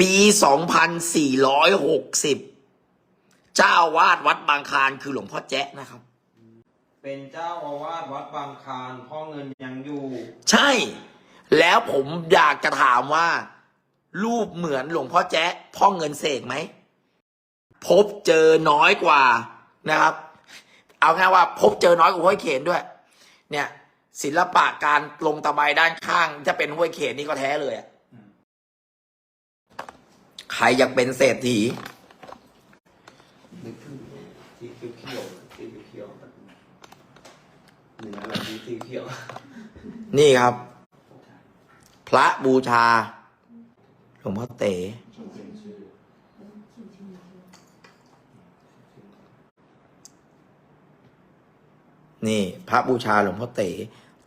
ปี 2460 เจ้าอาวาดวัดบางคลานคือหลวงพ่อแจ๊ะนะครับ เป็นเจ้าอาวาสวัดบางคลานพ่อเงินยังอยู่ ใช่ แล้วผมอยากจะถามว่า รูปเหมือนหลวงพ่อแจ๊ะพ่อเงินเสกไหม พบเจอน้อยกว่านะครับ เอาง่ายว่าพบเจอน้อยกว่าห้วยเขนด้วย เนี่ย ศิลปะการลงตะไบด้านข้าง จะเป็นห้วยเขนนี่ก็แท้เลยอะใค รอยากเป็นเศรษฐีนึกถึงสีเขียวๆสีเขียวๆแบบเหนือแบบสีเขียวนี่ครับ พระบูชาหลวงพ่อเต๋นี่ พระบูชาหลวงพ่อเต๋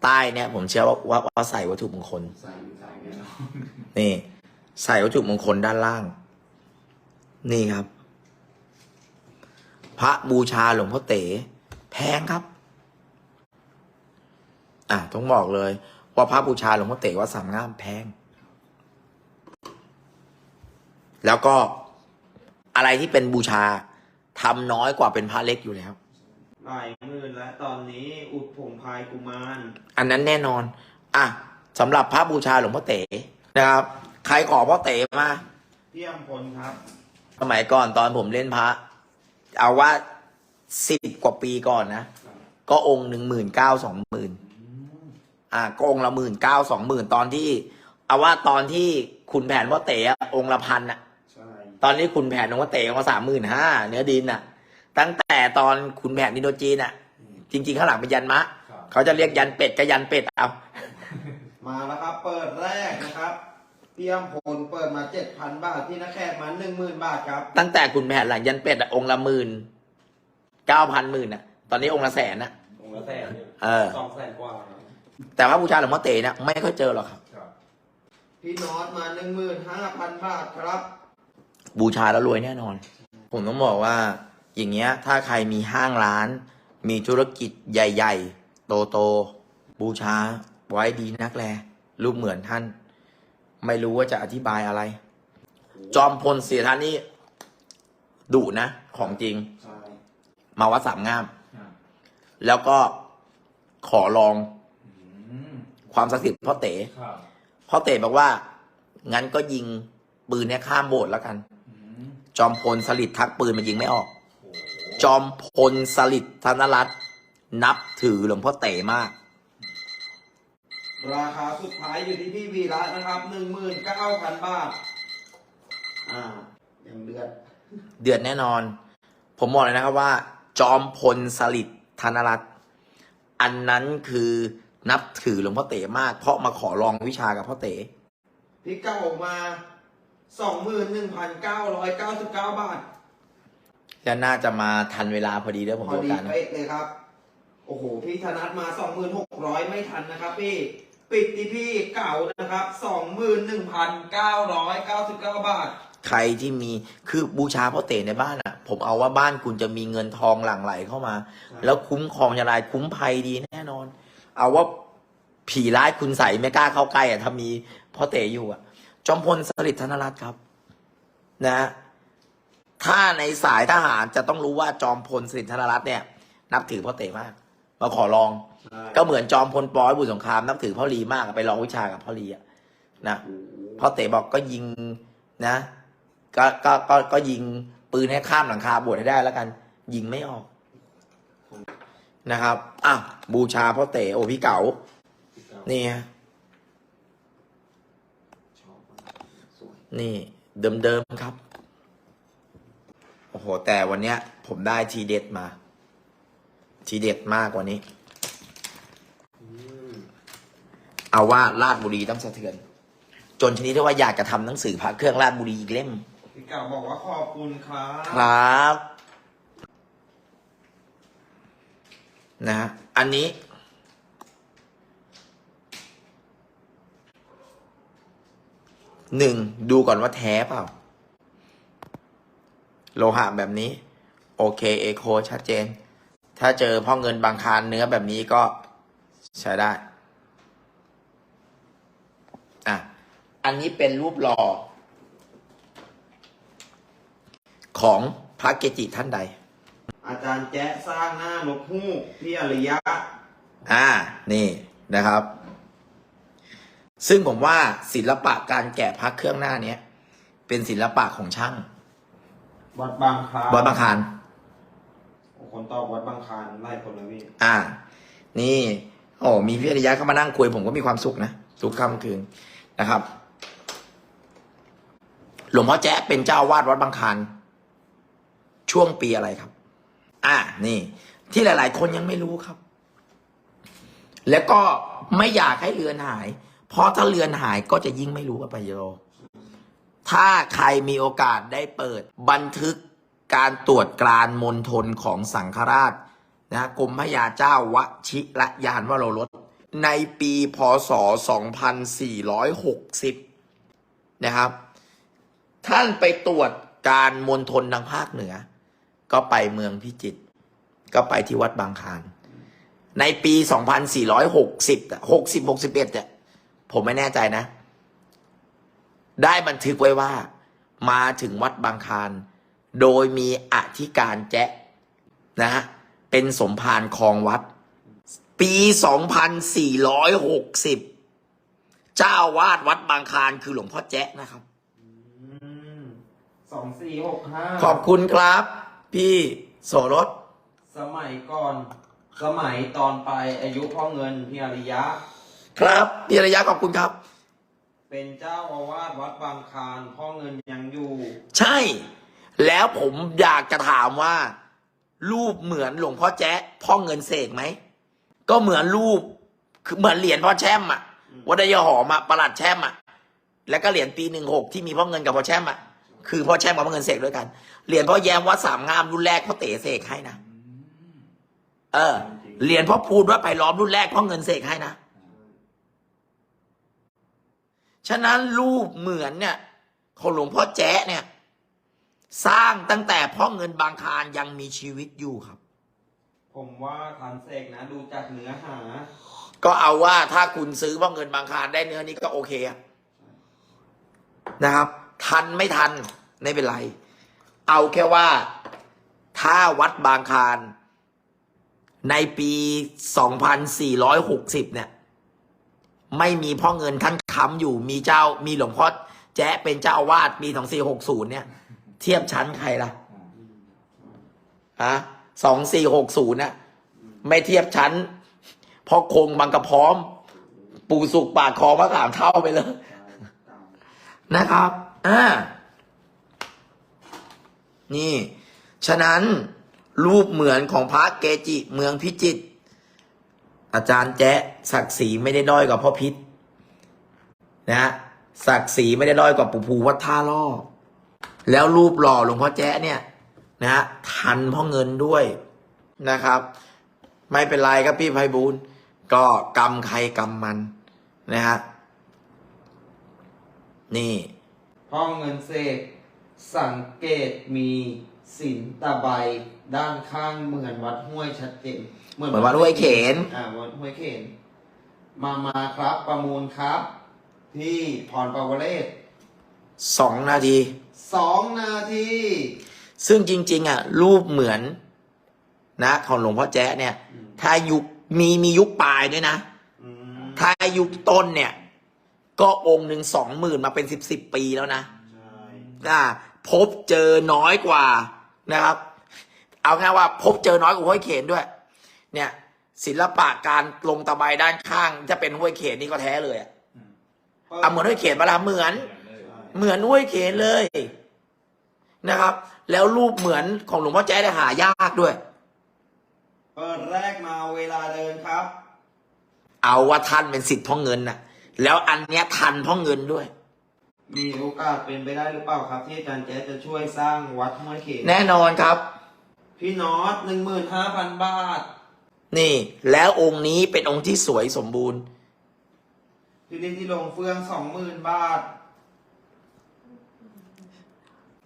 ใต้เนี่ย ผมเชื่อว่าว่าว่าใส่วัตถุมงคล ใส่ใส่แน่นอนนี่ ใส่วัตถุมงคลด้านล่าง นี่ครับ พระบูชาหลวงพ่อเต๋แพงครับ อะต้องบอกเลย ว่าพระบูชาหลวงพ่อเต๋วัดสามงามแพง แล้วก็อะไรที่เป็นบูชาทำน้อยกว่าเป็นพระเล็กอยู่แล้วหลายหมื่นแล้วตอนนี้อุดผงพายกุมาร อันนั้นแน่นอน อะสำหรับพระบูชาหลวงพ่อเต๋นะครับ ใครขอพ่อเต๋มาเพี่ยมพลครับ สมัยก่อนตอนผมเล่นพระ เอาว่าสิบกว่าปีก่อนนะ ก็องค์หนึ่งหมื่นเก้าสองหมื่นอ่าก็องค์ละหมื่นเก้าสองหมื่นตอนที่ เอาว่าตอนที่คุณแผนพ่อเต๋อะองค์ละพันอะใช่ตอนนี้คุณแผนองค์พ่อเต๋องค์ละสามหมื่นห้าเนื้อดินอะตั้งแต่ตอนคุณแผนนิโดจีนอะจริง ๆ ข้างหลังเป็นยันมะครับเขาจะเรียกยันเป็ดก็ยันเป็ดเอา มาแล้วครับ เปิดแรกนะครับ เพี่ยมพลเปิดมาเจ็ดพันบาทที่นักแขกมาหนึ่งหมื่นบาทครับ ตั้งแต่คุณแผนหลังยันเป็ดอะองค์ละหมื่นเก้าพันหมื่นอะตอนนี้องค์ละแสนอะองค์ละแสนเออสองแสนกว่าครับแต่ว่าบูชาหลวงพ่อเต๋เนี่ยไม่ค่อยเจอหรอกครับครับ พี่นอตมาหนึ่งหมื่นห้าพันบาทครับ บูชาแล้วรวยแน่นอน ผมต้องบอกว่า อย่างเงี้ย ถ้าใครมีห้างร้าน มีธุรกิจใหญ่ ๆ โตๆบูชาไว้ดีนักแลรูปเหมือนท่าน ไม่รู้ว่าจะอธิบายอะไร จอมพลเสียท่านนี่ดุนะ ของจริง ใช่มาวัดสามงามครับแล้วก็ขอลองอืมความศักดิ์สิทธิ์พ่อเต๋ครับพ่อเต๋บอกว่า งั้นก็ยิงปืนเนี่ยข้ามโบสถ์แล้วกัน อืมจอมพลสลิดทักปืนมันยิงไม่ออก โอ้จอมพลสลิดธนรัตน์นับถือหลวงพ่อเต๋มาก ราคาสุดท้ายอยู่ที่พี่วีระนะครับหนึ่งหมื่นเก้าพันบาท อ่ายังเดือด เดือดแน่นอน ผมบอกเลยนะครับว่า จอมพลสลิดธนรัตน์อันนั้นคือนับถือหลวงพ่อเต๋มาก เพราะมาขอลองวิชากับพ่อเต๋พี่เก้าออกมาสองหมื่นหนึ่งพันเก้าร้อยเก้าสิบเก้าบาทและน่าจะมาทันเวลาพอดีด้วยผมพอดูดีกันนะเป๊ะเลยครับ โอ้โห พี่ธนัทมาสองหมื่นหกร้อยไม่ทันนะครับพี่ ปิดที่พี่เก่านะครับสองหมื่นหนึ่งพันเก้าร้อยเก้าสิบเก้าบาท ใครที่มีคือบูชาพ่อเต๋ในบ้านอะ ผมเอาว่าบ้านคุณจะมีเงินทองหลั่งไหลเข้ามา แล้วคุ้มครองยาลายคุ้มภัยดีแน่นอน เอาว่าผีร้ายคุณใส่ไม่กล้าเข้าใกล้อะถ้ามีพ่อเต๋อยู่อะ จอมพลสฤษดิ์ธนรัตน์ครับ นะ ถ้าในสายทหารจะต้องรู้ว่าจอมพลสฤษดิ์ธนรัตน์เนี่ย นับถือพ่อเต๋มาก มาขอลองก็เหมือนจอมพลปอยบุตรสงครามนับถือพ่อลีมากอะไปลองวิชากับพ่อลีอะนะพ่อเต๋บอกก็ยิงนะก็ก็ก็ก็ยิงปืนให้ข้ามหลังคาโบวชให้ได้แล้วกัน ยิงไม่ออกนะครับอะบูชาพ่อเต๋โอพี่เก๋านี่ฮะนี่เดิมๆครับโอ้โหแต่วันเนี้ย ผมได้ทีเด็ดมา ทีเด็ดมากกว่านี้ เอาว่าลาดบุรีต้องสะเทือน จนชนิดที่ว่าอยากจะทำหนังสือพระเครื่องลาดบุรีอีกเล่ม พี่เก่าบอกว่าขอบคุณครับครับ นะฮะอันนี้ หนึ่ง ดูก่อนว่าแท้เปล่า โลหะแบบนี้ โอเค เอโคชัดเจน ถ้าเจอพ่อเงินบางคารเนื้อแบบนี้ก็ใช้ได้ อะ อันนี้เป็นรูปหล่อของพระเกจิท่านใด อาจารย์แจ๊ะสร้างหน้านกฮูกพี่อริยะ อ่า นี่นะครับ ซึ่งผมว่าศิลปะการแกะพระเครื่องหน้าเนี้ย เป็นศิลปะของช่าง วัดบางคลานวัดบางคลานโอ้ คนตอบวัดบางคานไล่คนละพี่อ่า นี่ โอ้มีพี่อริยะเข้ามานั่งคุยผมก็มีความสุขนะทุกค่ำคืนนะครับ หลวงพ่อแจ๊ะเป็นเจ้าวาดวัดบางคานช่วงปีอะไรครับ อ่า นี่ ที่หลาย ๆ คนยังไม่รู้ครับ แล้วก็ไม่อยากให้เรือนหาย เพราะถ้าเรือนหายก็จะยิ่งไม่รู้ว่าไปโยถ้าใครมีโอกาสได้เปิดบันทึก การตรวจกรานมณฑลของสังฆราชนะกรมพระยาเจ้าวชิระยานวโรรสในปีพศ 2460 นะครับ ท่านไปตรวจการมณฑลทางภาคเหนือ ก็ไปเมืองพิจิตรก็ไปที่วัดบางคานในปี 2460 60 61เนี่ยผมไม่แน่ใจนะ ได้บันทึกไว้ว่า มาถึงวัดบางคาน โดยมีอธิการแจ๊ะนะฮะเป็นสมภารครองวัด ปี 2460 เจ้าอาวาดวัดบางคลานคือหลวงพ่อแจ๊ะนะครับ สองสี่หกห้าขอบคุณครับ พี่โสรส สมัยก่อน สมัยตอนไปอายุพ่อเงินพี่อริยะ ครับพี่ระยะขอบคุณครับ เป็นเจ้าอาวาสวัดบางคลานพ่อเงินยังอยู่ ใช่ แล้วผมอยากจะถามว่า รูปเหมือนหลวงพ่อแจ๊ะพ่อเงินเสกไหม ก็เหมือนรูปคือเหมือนเหรียญพ่อแช่มอะวัดยหอมอะประหลัดแช่มอะแล้วก็เหรียญปีหนึ่งหกที่มีพ่อเงินกับพ่อแช่มอะคือพ่อแช่มกับพ่อเงินเสกด้วยกันเหรียญพ่อแย้มวัดสามงามรุ่นแรกพ่อเต๋เสกให้นะเออเหรียญพ่อพูดว่าไปล้อมรุ่นแรกพ่อเงินเสกให้นะฉะนั้นรูปเหมือนเนี่ยของหลวงพ่อแจ๊ะเนี่ย สร้างตั้งแต่พ่อเงินบางคลานยังมีชีวิตอยู่ครับ ผมว่าทันเสกนะ ดูจากเนื้อหา ก็เอาว่าถ้าคุณซื้อพ่อเงินบางคลานได้เนื้อนี้ก็โอเคอะนะครับ ทันไม่ทันไม่เป็นไร เอาแค่ว่าถ้าวัดบางคลานในปี 2460 เนี่ย ไม่มีพ่อเงินท่านค้ำอยู่มีเจ้ามีหลวงพ่อแจ๊ะเป็นเจ้าอาวาสปี 2460 เนี่ย เทียบชั้นใครล่ะฮะ2460น่ะ ไม่เทียบชั้นพ่อคงบางกระพร้อม ปู่สุกปากคอพระสามเท่าไปเลย นะครับ อ่า นี่ ฉะนั้นรูปเหมือนของพระเกจิเมืองพิจิตรอาจารย์แจ๊ศักดิ์ศรีไม่ได้ด้อยกว่าพ่อพิษนะฮะศักดิ์ศรีไม่ได้ด้อยกว่าปู่ภูวัดท่าล่อ แล้วรูปหล่อหลวงพ่อแจ๊ะเนี่ยนะฮะทันพ่อเงินด้วยนะครับ ไม่เป็นไรครับพี่ไพบูลย์ก็กรรมใครกรรมมันนะฮะนี่พ่อเงินเสกสังเกตมีสินตะไบด้านข้างเหมือนวัดห้วยชัดเจนเหมือนวัดห้วยเขนอ่าวัดห้วยเขนมามาครับประมูลครับพี่พรปวเรศสองนาที สองนาที ซึ่งจริง ๆ อะ รูปเหมือน นะ ของหลวงพ่อแจ๊ะเนี่ยถ้ายุคมีมียุคปลายด้วยนะ อืมถ้ายุคต้นเนี่ย ก็องค์หนึ่งสองหมื่นมาเป็นสิบสิบปีแล้วนะ ใช่อ่าพบเจอน้อยกว่านะครับ เอาง่ายว่าพบเจอน้อยกว่าห้วยเขนด้วย เนี่ย ศิลปะการลงตะไบด้านข้าง จะเป็นห้วยเขนนี่ก็แท้เลยอะอะเหมือนห้วยเขนปะล่ะเหมือน เหมือนห้วยเขนเลยนะครับ แล้วรูปเหมือนของหลวงพ่อแจ๊ได้หายากด้วยเปิดแรกมาเวลาเดินครับ เอาว่าท่านเป็นสิทธิ์พ่อเงินน่ะแล้วอันเนี้ยทันพ่อเงินด้วย มีโอกาสเป็นไปได้หรือเปล่าครับ ที่อาจารย์แจ๊สจะช่วยสร้างวัดห้วยเขนแน่นอนครับ พี่นอตหนึ่งหมื่นห้าพันบาท นี่ แล้วองค์นี้เป็นองค์ที่สวยสมบูรณ์พี่ลินที่ลงเฟืองสองหมื่นบาท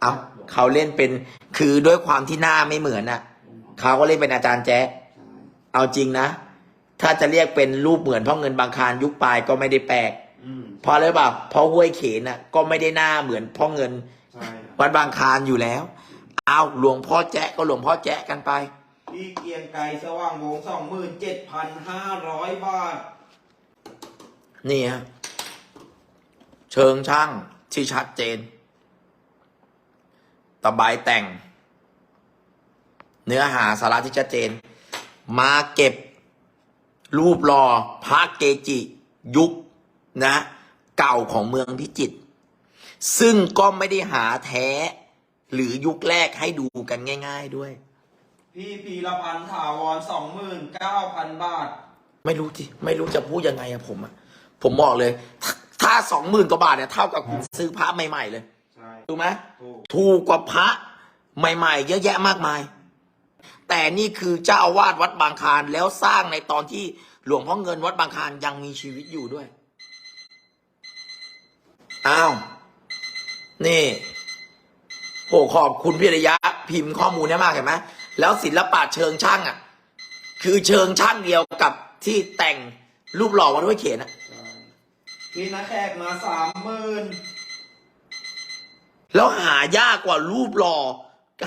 เอาเขาเล่นเป็นคือด้วยความที่หน้าไม่เหมือนน่ะเขาก็เล่นเป็นอาจารย์แจ๊ะเอาจริงนะ ถ้าจะเรียกเป็นรูปเหมือนพ่อเงินบางคารยุคปลายก็ไม่ได้แปลกอืมเพราะอะไรเปล่าเพราะห้วยเขนน่ะ ก็ไม่ได้หน้าเหมือนพ่อเงินใช่ครับวัดบางคารอยู่แล้ว เอาหลวงพ่อแจ๊ะก็หลวงพ่อแจ๊ะกันไปพี่เกรียงไกรสว่างวงสองหมื่นเจ็ดพันห้าร้อยบาท นี่ฮะเชิงช่างที่ชัดเจน ตะไบแต่ง เนื้อหาสาระที่ชัดเจน มาเก็บรูปหล่อพระเกจิ ยุคนะ เก่าของเมืองพิจิตรซึ่งก็ไม่ได้หาแท้ หรือยุคแรกให้ดูกันง่าย ๆด้วย พี่พีรพันธ์ถาวรสองหมื่นเก้าพันบาท ไม่รู้ที่ไม่รู้จะพูดยังไงอะผมอะผมบอกเลยถ้าถ้าสองหมื่นกว่าบาทเนี่ยเท่ากับคุณซื้อพระใหม่ ๆ เลยใช่ ถูกไหมถูกถูกกว่าพระใหม่ๆ เยอะแยะมากมาย แต่นี่คือเจ้าอาวาสวัดบางคลานแล้วสร้างในตอนที่หลวงพ่อเงินวัดบางคลานยังมีชีวิตอยู่ด้วยอ้าวนี่โหขอบคุณพิริยะพิมพ์ข้อมูลได้มากเห็นไหมแล้วศิลปะเชิงช่างอะ คือเชิงช่างเดียวกับที่แต่งรูปหล่อวัดห้วยเขนอะใช่พี่นักแขกมาสามหมื่น แล้วหายากกว่ารูปหล่อ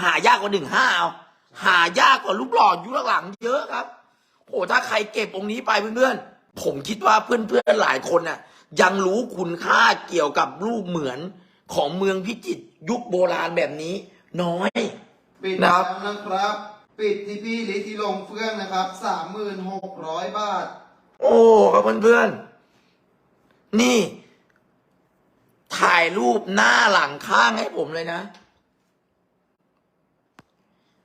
หายากกว่าหนึ่งห้าเอาหายากกว่ารูปหล่อยุคหลังๆเยอะครับโอ้ถ้าใครเก็บองค์นี้ไปเพื่อนๆผมคิดว่าเพื่อนๆหลายคนน่ะ ยังรู้คุณค่าเกี่ยวกับรูปเหมือนของเมืองพิจิตรยุคโบราณแบบนี้ น้อยปิดนะคแล้รัวบนะครับ ปิดที่พี่ลิทิลงเฟื่องนะครับสามหมื่นหกร้อยบาท โอ้ครับเพื่อนๆนี่ ถ่ายรูปหน้าหลังข้างให้ผมเลยนะ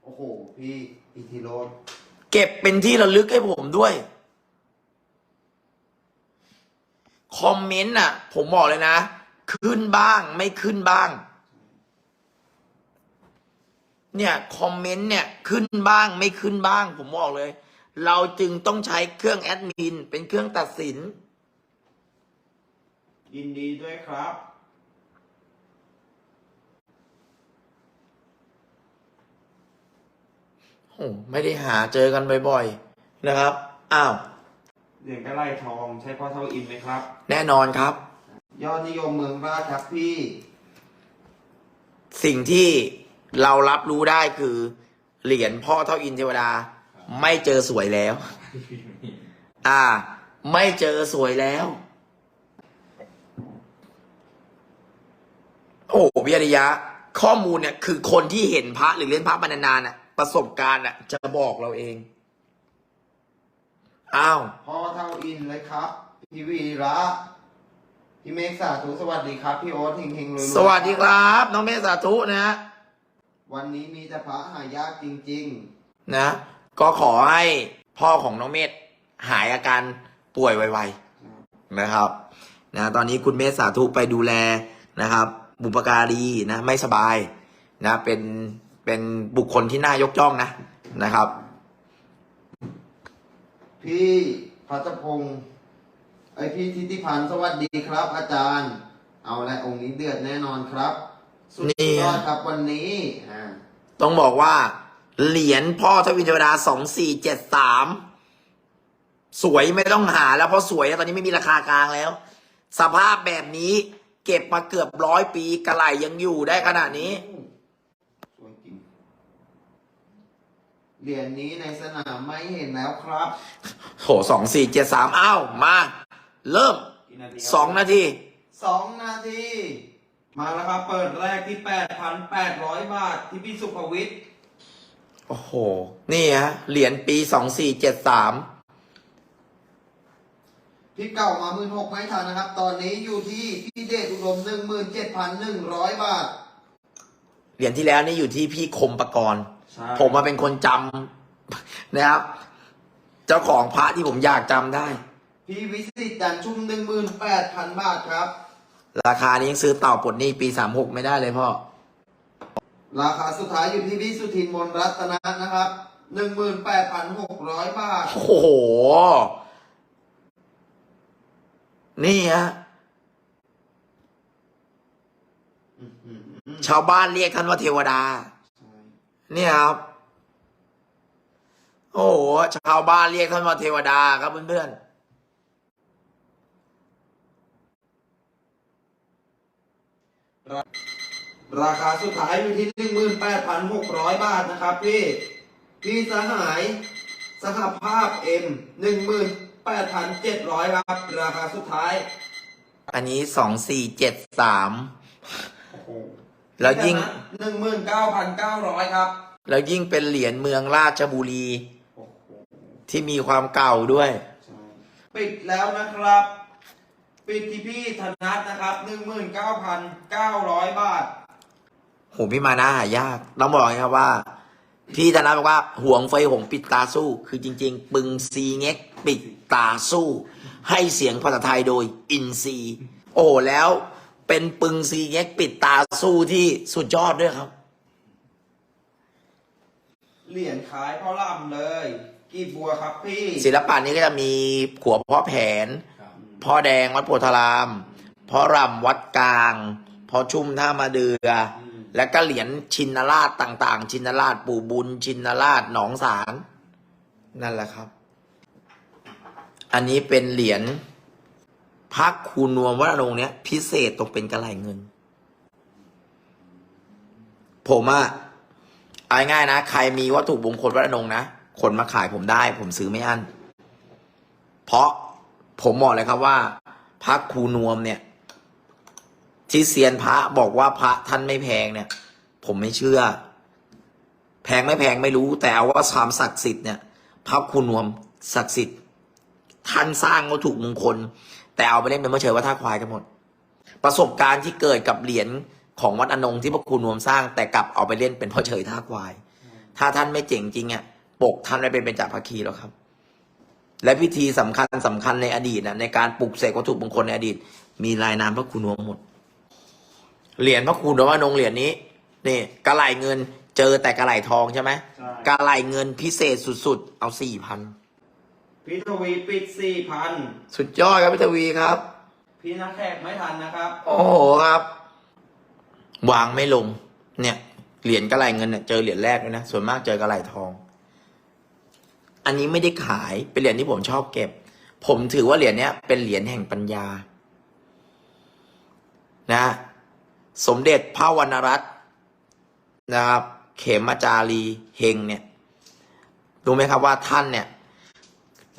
โอ้โห พี่อิทธิโรดเก็บเป็นที่ระลึกให้ผมด้วย คอมเมนต์น่ะ ผมบอกเลยนะ ขึ้นบ้างไม่ขึ้นบ้าง เนี่ยคอมเมนต์เนี่ยขึ้นบ้างไม่ขึ้นบ้าง ผมบอกเลย เราจึงต้องใช้เครื่องแอดมิน เป็นเครื่องตัดสิน ยินดีด้วยครับ โอ้ไม่ได้หาเจอกันบ่อยๆนะครับ อ้าว เหรียญกระไลทองใช้พ่อเท่าอินไหมครับ แน่นอนครับ ยอดนิยมเมืองราชครับพี่ สิ่งที่เรารับรู้ได้คือ เหรียญพ่อเท่าอินเทวดา ไม่เจอสวยแล้ว อ่า ไม่เจอสวยแล้ว โอ้โหพิริยะ ข้อมูลเนี่ย คือคนที่เห็นพระหรือเล่นพระมานานๆน่ะ ประสบการณ์น่ะจะบอกเราเอง อ้าวพ่อเท่าอินเลยครับ พี่วีระพี่เมฆสาธุสวัสดีครับ พี่โอ๊ตเฮงเฮงรวยๆสวัสดีครับ น้องเมษสาธุนะฮะวันนี้มีแต่พระหายากจริง นะ ก็ขอให้พ่อของน้องเมธหายอาการป่วยไวๆนะครับ นะ ตอนนี้คุณเมธสาธุไปดูแลนะครับ บุปการีนะ ไม่สบายนะ เป็น เป็นบุคคลที่น่ายกย่องนะนะครับๆพี่พัชพงศ์ไอพี่ทิติพันธ์สวัสดีครับ อาจารย์ เอาละองค์นี้เดือดแน่นอนครับ สุดนี่ยอดครับวันนี้อ่าต้องบอกว่า เหรียญพ่อทวินเทวดาสองสี่เจ็ดสามสวยไม่ต้องหาแล้วเพราะสวยตอนนี้ไม่มีราคากลางแล้ว สภาพแบบนี้เก็บมาเกือบร้อยปีกระไหลยังอยู่ได้ขนาดนี้ สวยจริง เหรียญนี้ในสนามไม่เห็นแล้วครับโหสองสี่เจ็ดสามอ้าวมา เริ่มสองนาที สองนาที มาแล้วครับ เปิดแรกที่แปดพันแปดร้อยบาทที่พี่สุภวิทย์โอ้โห นี่ฮะ เหรียญปีสองสี่เจ็ดสามพี่เก่ามาหมื่นหกไม่ทันนะครับ ตอนนี้อยู่ที่พี่เดชอุดมหนึ่งหมื่นเจ็ดพันหนึ่งร้อยบาท เหรียญที่แล้วนี่อยู่ที่พี่คมประกรณ์ ใช่ผมมาเป็นคนจำนะครับ เจ้าของพระที่ผมอยากจำได้ พี่วิสิตจันทร์ชุ่มหนึ่งหมื่นแปดพันบาทครับ ราคานี้ยังซื้อเต่าปลดหนี้ปีสามหกไม่ได้เลยพ่อ ราคาสุดท้ายอยู่ที่พี่สุทินมนรัตนะนะครับหนึ่งหมื่นแปดพันหกร้อยบาท โอ้โห นี่ฮะ ชาวบ้านเรียกท่านว่าเทวดา เนี่ยครับ โอ้โห ชาวบ้านเรียกท่านว่าเทวดาครับเพื่อนราคาสุดท้ายอยู่ที่หนึ่งหมื่นแปดพันหกร้อยบาทนะครับพี่พี่สหายสหภาพเอ็มหนึ่งหมื่นแปดพันเจ็ดร้อยครับ ราคาสุดท้าย อันนี้สองสี่เจ็ดสาม แล้วยิ่ง หนึ่งหมื่นเก้าพันเก้าร้อยครับแล้วยิ่งเป็นเหรียญเมืองราชบุรีที่มีความเก่าด้วยปิดแล้วนะครับ ปิดที่พี่ธนัทนะครับหนึ่งหมื่นเก้าพันเก้าร้อยบาท โหพี่มานะหายาก ต้องบอกนะครับว่า พี่ธนาบอกว่าห่วงไฟหงปิดตาสู้ คือจริง ๆ ปึงซีเง็กปิดตาสู้ ให้เสียงภาษาไทยโดยอินซี โอ้แล้ว เป็นปึงซีเง็กปิดตาสู้ที่สุดยอดด้วยครับ เหรียญขายพ่อล่ำเลย กี่บัวครับพี่ ศิลปะนี้ก็จะมีขัวพ่อแผน พ่อแดงวัดโพธาราม พ่อรำวัดกลาง พ่อชุ่มท่ามาเดือ และก็เหรียญชินราชต่าง ๆ ชินราชปู่บุญ ชินราชหนองสาร นั่นแหละครับ อันนี้เป็นเหรียญ พักคูนวมวัดอนงค์เนี้ยพิเศษตรงเป็นกระไหลเงิน ผมอะเอาง่ายนะ ใครมีวัตถุมงคลวัดอนงค์นะขนมาขายผมได้ ผมซื้อไม่อั้น เพราะผมบอกเลยครับว่าพระครูนวมเนี่ย ที่เซียนพระบอกว่าพระท่านไม่แพงเนี่ย ผมไม่เชื่อ แพงไม่แพงไม่รู้ แต่เอาว่าความศักดิ์สิทธิ์เนี่ยพระครูนวมศักดิ์สิทธิ์ท่านสร้างวัตถุมงคล แต่เอาไปเล่นเป็นเมื่อเฉยว่าท่าควายกันหมด ประสบการณ์ที่เกิดกับเหรียญของวัดอนงที่พระครูนวมสร้าง แต่กลับเอาไปเล่นเป็นพ่อเฉยท่าควาย ถ้าท่านไม่เจ๋งจริงอะปกท่านไม่เป็นเป็นจ่าภคีแล้วครับ และพิธีสำคัญสำคัญในอดีตนะในการปลุกเสกวัตถุมงคลในอดีต มีลายนามพระครูนวมหมด เหรียญพระครูนวมนงเหรียญนี้นี่กระไหลเงินเจอแต่กระไหลทองใช่ไหมใช่กระไหลเงินพิเศษสุดๆ เอาสี่พัน พี่ทวีปิดสี่พันสุดยอดครับพี่ทวีครับ พี่นักแขกไม่ทันนะครับ โอ้โหครับ วางไม่ลง เนี่ยเหรียญกระไหลเงินเนี่ยเจอเหรียญแรกด้วยนะ ส่วนมากเจอกระไหลทอง อันนี้ไม่ได้ขายเป็นเหรียญที่ผมชอบเก็บ ผมถือว่าเหรียญเนี้ยเป็นเหรียญแห่งปัญญา นะ สมเด็จพระวรรณรัตน์นะครับ เขมจารีเฮงเนี่ยรู้ไหมครับว่าท่านเนี่ย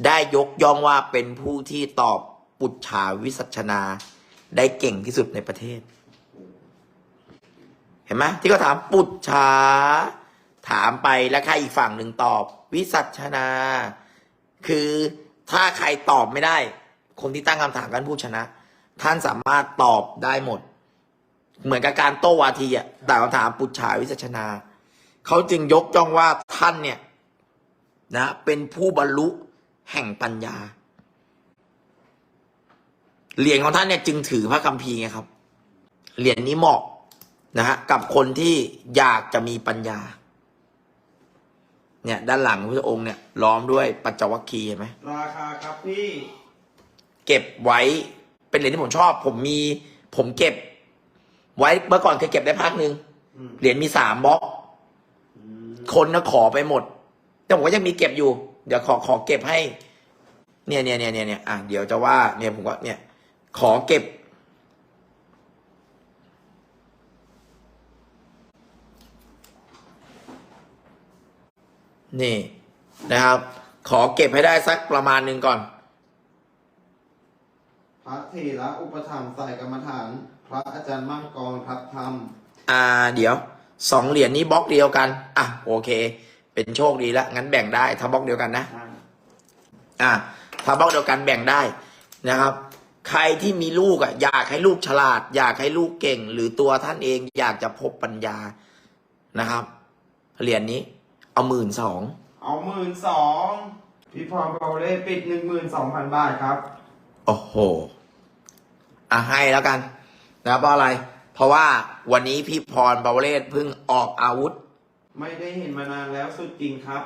ได้ยกย่องว่าเป็นผู้ที่ตอบปุจฉาวิสัชนา ได้เก่งที่สุดในประเทศ เห็นไหมที่เขาถามปุจฉาถามไปแล้วใครอีกฝั่งหนึ่งตอบ วิสัชนา คือถ้าใครตอบไม่ได้ คนที่ตั้งคำถามกันผู้ชนะ ท่านสามารถตอบได้หมด เหมือนกับการโต้วาทีอะแต่คำถามปุจฉาวิสัชนาเขาจึงยกย่องว่าท่านเนี่ยนะ เป็นผู้บรรลุ แห่งปัญญา เหรียญของท่านเนี่ยจึงถือพระคัมภีร์ไงครับ เหรียญนี้เหมาะนะฮะกับคนที่อยากจะมีปัญญา เนี่ย ด้านหลังพระองค์เนี่ยล้อมด้วยปัจจวัคคีย์เห็นไหมราคาครับพี่เก็บไว้เป็นเหรียญที่ผมชอบ ผมมี ผมเก็บ ไว้เมื่อก่อนเคยเก็บได้พักหนึ่งอืมเหรียญมีสามบล็อกคนก็ขอไปหมด แต่ผมก็ยังมีเก็บอยู่ เดี๋ยวขอขอเก็บให้ เนี่ยเนี่ยเนี่ยเนี่ยเนี่ยอะเดี๋ยวจะว่าเนี่ยผมก็เนี่ย ขอเก็บ นี่นะครับ ขอเก็บให้ได้สักประมาณหนึ่งก่อน พระเถระอุปถัมภ์ใส่กรรมฐาน พระอาจารย์มั่งกรพัฒธรรม อ่า เดี๋ยวสองเหรียญนี้บล็อกเดียวกัน อะ โอเค เป็นโชคดีแล้วงั้นแบ่งได้ถ้าบล็อกเดียวกันนะ อะถ้าบล็อกเดียวกันแบ่งได้นะครับ ใครที่มีลูกอะอยากให้ลูกฉลาด อยากให้ลูกเก่ง หรือตัวท่านเองอยากจะพบปัญญานะครับเหรียญนี้ เอาหมื่นสองเอาหมื่นสองพี่พรเบาเล่ปิดหนึ่งหมื่นสองพันบาทครับ โอ้โหอะให้แล้วกันนะครับเพราะอะไร เพราะว่าวันนี้พี่พรบาวเลศเพิ่งออกอาวุธ ไม่ได้เห็นมานานแล้วสุดจริงครับ